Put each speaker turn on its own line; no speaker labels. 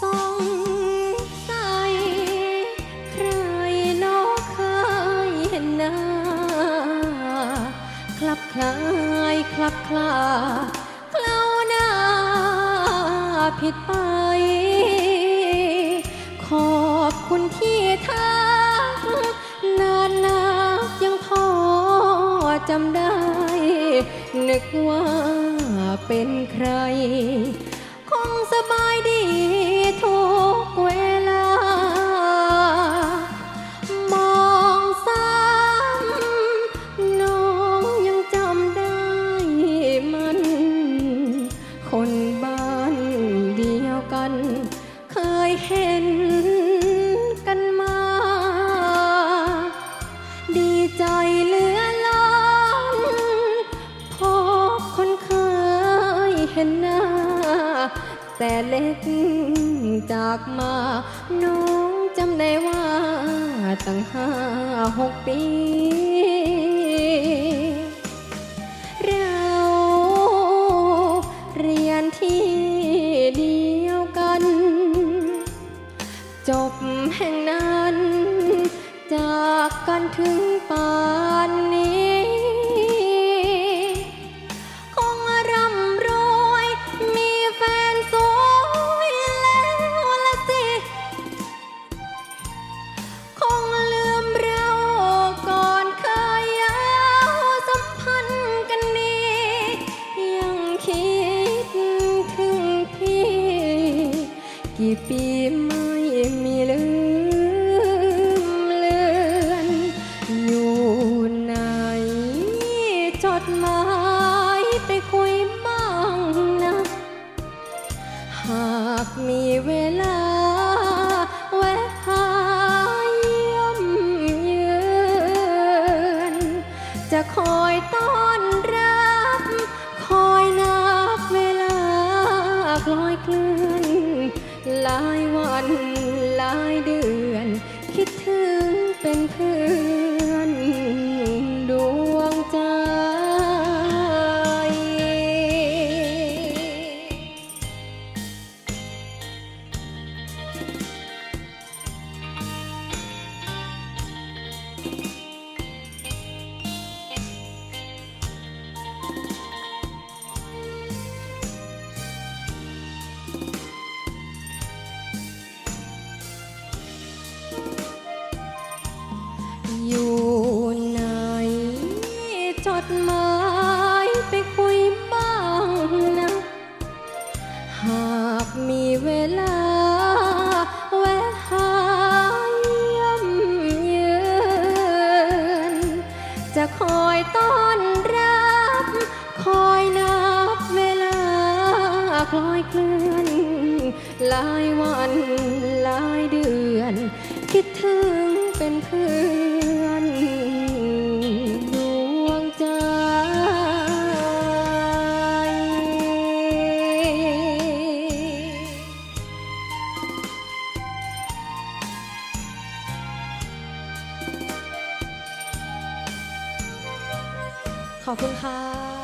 สงสัใครนกเคยหน้า คลับคลายคลับคลาเคล้าหน้าผิดไป จำได้ นึกว่าเป็นใคร คงสบายดีทุกเวลา มองซ้ำน้องยังจำได้มัน คนบ้านเดียวกัน เคยเห็น แต่เล็กจากมา น้องจำได้ว่าตั้งห้าหกปี เราเรียนที่เดียวกัน จบแห่งนั้น จากกันถึง กี่ปีไม่มีลืมเลือน อยู่ไหนจดหมายไปคุยบ้างนะ หากมีเวลาแวะหาเยี่ยมเยือนจะคอยต้อนรับ คอยนับเวลาคลอยเคลื่อน หลายวันหลายเดือน คิดถึงเป็นเพื่อนดวงใจอยู่ หลายวันหลายเดือน คิดถึงเป็นเพื่อนดวงใจ ขอบคุณค่ะ